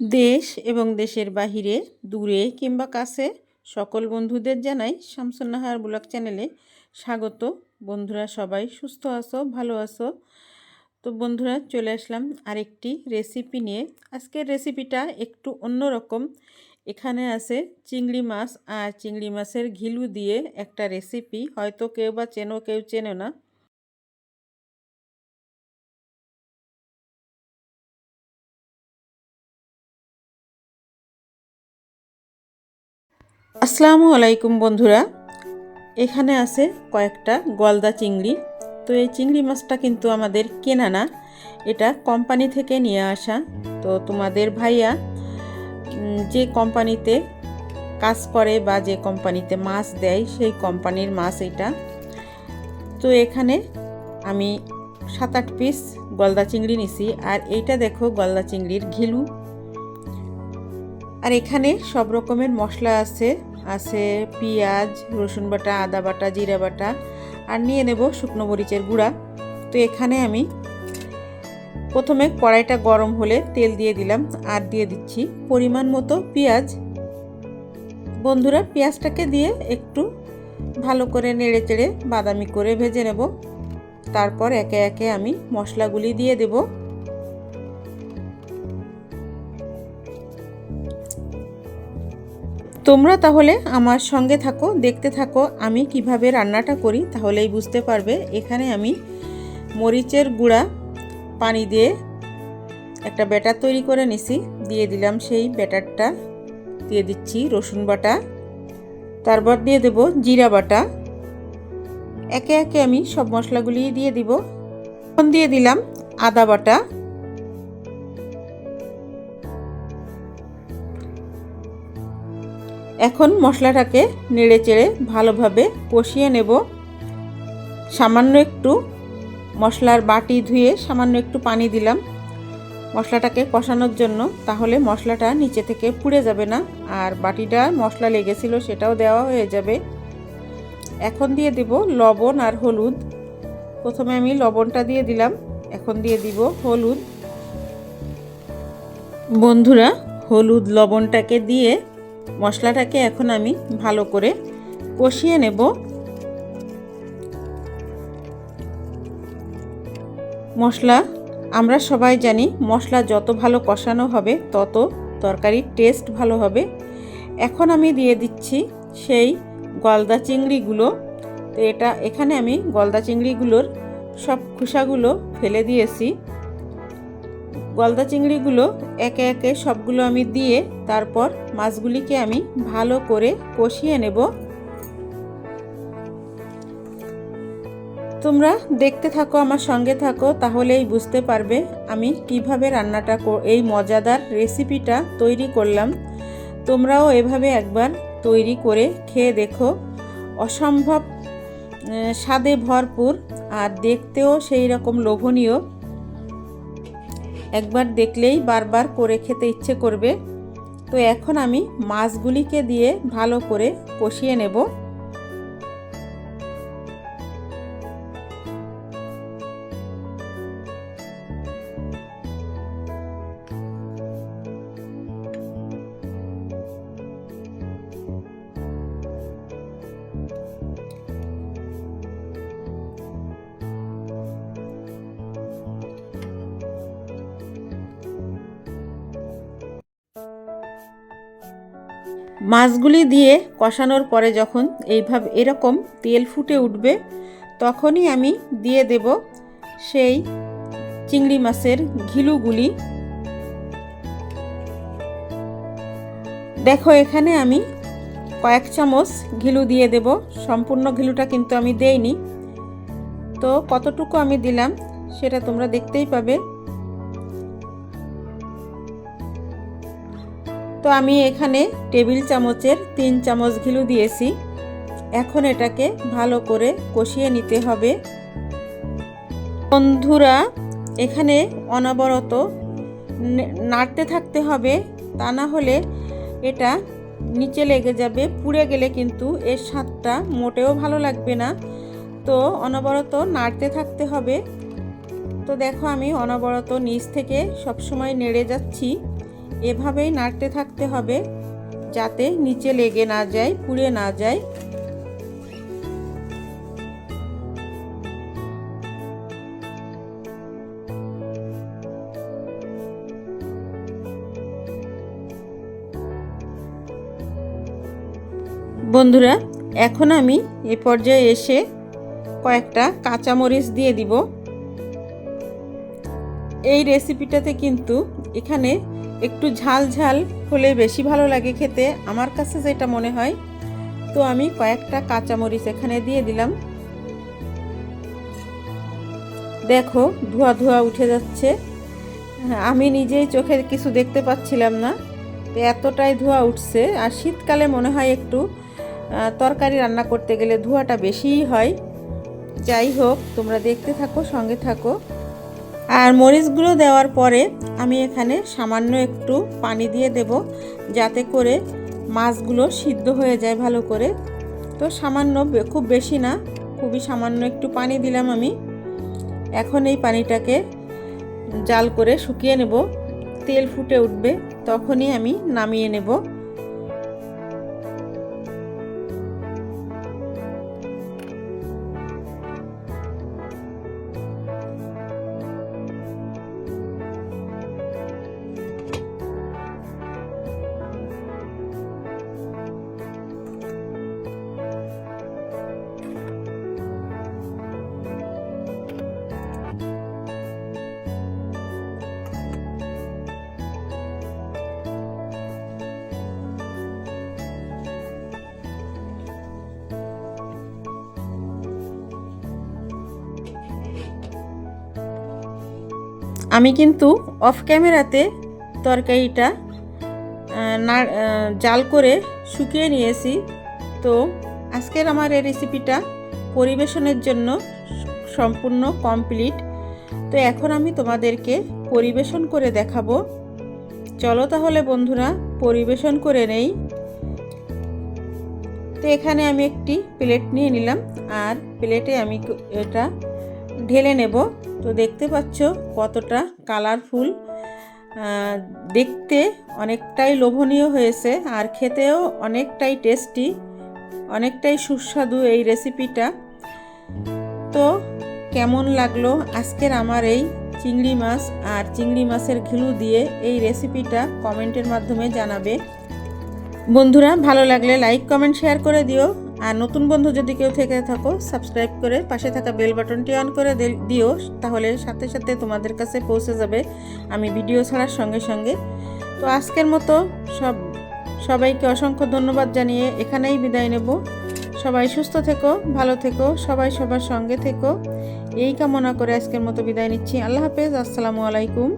দেশ এবং দেশের বাহিরে, দূরে কিংবা কাছে সকল বন্ধুদের জানাই শামসুন্নাহার ব্লগ চ্যানেলে স্বাগত। বন্ধুরা সবাই সুস্থ আছো, ভালো আছো? তো বন্ধুরা চলে আসলাম আরেকটি রেসিপি নিয়ে। আজকের রেসিপিটা একটু অন্যরকম। এখানে আছে চিংড়ি মাছ, আর চিংড়ি মাছের ঘিলু দিয়ে একটা রেসিপি হয়তো কেউ বা চেনো, কেউ চেনো না। আসসালামু আলাইকুম বন্ধুরা। এখানে আছে কয়েকটা গলদা চিংড়ি। তো এই চিংড়ি মাছটা কিন্তু আমাদের কেনা না। এটা কোম্পানি থেকে নিয়ে আসা। তো তোমাদের ভাইয়া যে কোম্পানিতে কাজ করে বা যে কোম্পানিতে মাছ দেয়, সেই কোম্পানির মাছ এটা। তো এখানে আমি সাত আট পিস গলদা চিংড়ি নিছি। আর এইটা দেখো গলদা চিংড়ির ঘিলু। আর এখানে সব রকমের মশলা আছে। আছে পেঁয়াজ, রসুন বাটা, আদা বাটা, জিরা বাটা, আর নিয়ে নেব শুকনো মরিচের গুঁড়া। তো এখানে আমি প্রথমে কড়াইটা গরম হলে তেল দিয়ে দিলাম আর দিয়ে দিচ্ছি পরিমাণ মতো পেঁয়াজ। বন্ধুরা, পেঁয়াজটাকে দিয়ে একটু ভালো করে নেড়ে চেড়ে বাদামি করে ভেজে নেব। তারপর একে একে আমি মশলাগুলি দিয়ে দেবো। তোমরা তাহলে আমার সঙ্গে থাকো, দেখতে থাকো, আমি কীভাবে রান্নাটা করি, তাহলেই বুঝতে পারবে। এখানে আমি মরিচের গুঁড়া, পানি দিয়ে একটা ব্যাটার তৈরি করে নিছি, দিয়ে দিলাম সেই ব্যাটারটা, দিয়ে দিচ্ছি রসুন বাটা, তারপর দিয়ে দেব জিরা বাটা। একে একে আমি সব মশলাগুলি দিয়ে দিব। দিয়ে দিলাম আদা বাটা। এখন মশলাটাকে নেড়ে চেড়ে ভালোভাবে কষিয়ে নেব। সামান্য একটু মশলার বাটি ধুয়ে সামান্য একটু পানি দিলাম মশলাটাকে কষানোর জন্য। তাহলে মশলাটা নিচে থেকে পুড়ে যাবে না আর বাটিটা মশলা লেগেছিল সেটাও দেওয়া হয়ে যাবে। এখন দিয়ে দিব লবণ আর হলুদ। প্রথমে আমি লবণটা দিয়ে দিলাম, এখন দিয়ে দিব হলুদ। বন্ধুরা, হলুদ লবণটাকে দিয়ে মশলাটাকে এখন আমি ভালো করে কষিয়ে নেব। মশলা, আমরা সবাই জানি মশলা যত ভালো কষানো হবে, তত তরকারির টেস্ট ভালো হবে। এখন আমি দিয়ে দিচ্ছি সেই গলদা চিংড়িগুলো। তো এটা, এখানে আমি গলদা চিংড়িগুলোর সব খোসাগুলো ফেলে দিয়েছি। গলদা চিংড়িগুলো একে একে সবগুলো আমি দিয়ে তারপর মাছগুলিকে আমি ভালো করে কষিয়ে নেব। তোমরা দেখতে থাকো, আমার সঙ্গে থাকো, তাহলেই বুঝতে পারবে আমি কীভাবে রান্নাটা এই মজাদার রেসিপিটা তৈরি করলাম। তোমরাও এভাবে একবার তৈরি করে খেয়ে দেখো। অসম্ভব স্বাদে ভরপুর আর দেখতেও সেই রকম লোভনীয়। একবার দেখলেই বারবার করে খেতে ইচ্ছে করবে। তো এখন আমি মাছগুলিকে দিয়ে ভালো করে কষিয়ে নেব। মাছগুলি দিয়ে কষানোর পরে যখন এইভাবে এরকম তেল ফুটে উঠবে, তখনই আমি দিয়ে দেব সেই চিংড়ি মাছের ঘিলুগুলি। দেখো, এখানে আমি কয়েক চামচ ঘিলু দিয়ে দেব। সম্পূর্ণ ঘিলুটা কিন্তু আমি দেইনি। তো কতটুকু আমি দিলাম, সেটা তোমরা দেখতেই পাবে। তো আমি এখানে টেবিল চামচের তিন চামচ ঘিলু দিয়েছি। এখন এটাকে ভালো করে কষিয়ে নিতে হবে। বন্ধুরা, এখানে অনবরত নাড়তে থাকতে হবে। তা না হলে এটা নিচে লেগে যাবে, পুড়ে গেলে কিন্তু এর স্বাদটা মোটেও ভালো লাগবে না। তো অনবরত নাড়তে থাকতে হবে। তো দেখো আমি অনবরত নিচ থেকে সবসময় নেড়ে যাচ্ছি। এভাবেই নাড়তে থাকতে হবে যাতে নিচে লেগে না যায়, পুড়ে না যায়। বন্ধুরা, এখন আমি এ পর্যায়ে এসে কয়েকটা কাঁচামরিচ দিয়ে দিব। এই রেসিপিটাতে কিন্তু এখানে একটু ঝাল ঝাল হলে বেশি ভালো লাগে খেতে, আমার কাছে যেটা মনে হয়। তো আমি কয়েকটা কাঁচামরিচ এখানে দিয়ে দিলাম। দেখো, ধোয়া ধোয়া উঠে যাচ্ছে। আমি নিজেই চোখে কিছু দেখতে পাচ্ছিলাম না। তো এতটাই ধোয়া উঠছে। আর শীতকালে মনে হয় একটু তরকারি রান্না করতে গেলে ধোঁয়াটা বেশিই হয়। যাই হোক, তোমরা দেখতে থাকো, সঙ্গে থাকো। আর মরিচগুলো দেওয়ার পরে আমি এখানে সামান্য একটু পানি দিয়ে দেব যাতে করে মাছগুলো সিদ্ধ হয়ে যায় ভালো করে। তো সামান্য খুব বেশি না, খুবই সামান্য একটু পানি দিলাম আমি। এখন এই পানিটাকে জাল করে শুকিয়ে নেব। তেল ফুটে উঠবে, তখনই আমি নামিয়ে নেব। আমি কিন্তু অফ ক্যামেরাতে তরকারিটা না জাল করে শুকিয়ে নিয়েছি। তো আজকের আমার এই রেসিপিটা পরিবেশনের জন্য সম্পূর্ণ কমপ্লিট তো এখন আমি তোমাদেরকে পরিবেশন করে দেখাবো। চলো তাহলে বন্ধুরা, পরিবেশন করে নেই। তো এখানে আমি একটি প্লেট নিয়ে নিলাম, আর প্লেটে আমি এটা ঢেলে নেব। তো দেখতে পাচ্ছ কতটা কালারফুল। দেখতে অনেকটাই লোভনীয় হয়েছে আর খেতেও অনেকটাই টেস্টি, অনেকটাই সুস্বাদু এই রেসিপিটা। তো কেমন লাগল আজকের আমার এই চিংড়ি মাছ আর চিংড়ি মাছের ঘিলু দিয়ে এই রেসিপিটা কমেন্টের মাধ্যমে জানাবে। বন্ধুরা, ভালো লাগলে লাইক, কমেন্ট, শেয়ার করে দিও। আর নতুন বন্ধু যদি কেউ থেকে থাকো সাবস্ক্রাইব করে পাশে থাকা বেল বাটনটি অন করে দিও, তাহলে সাথে সাথে তোমাদের কাছে পৌঁছে যাবে আমি ভিডিও ছাড়ার সঙ্গে সঙ্গে। তো আজকের মতো সব, সবাইকে অসংখ্য ধন্যবাদ জানিয়ে এখানেই বিদায় নেব। সবাই সুস্থ থেকো, ভালো থেকো, সবাই সবার সঙ্গে থেকো। এই কামনা করে আজকের মতো বিদায় নিচ্ছি। আল্লাহ হাফেজ, আসসালামু আলাইকুম।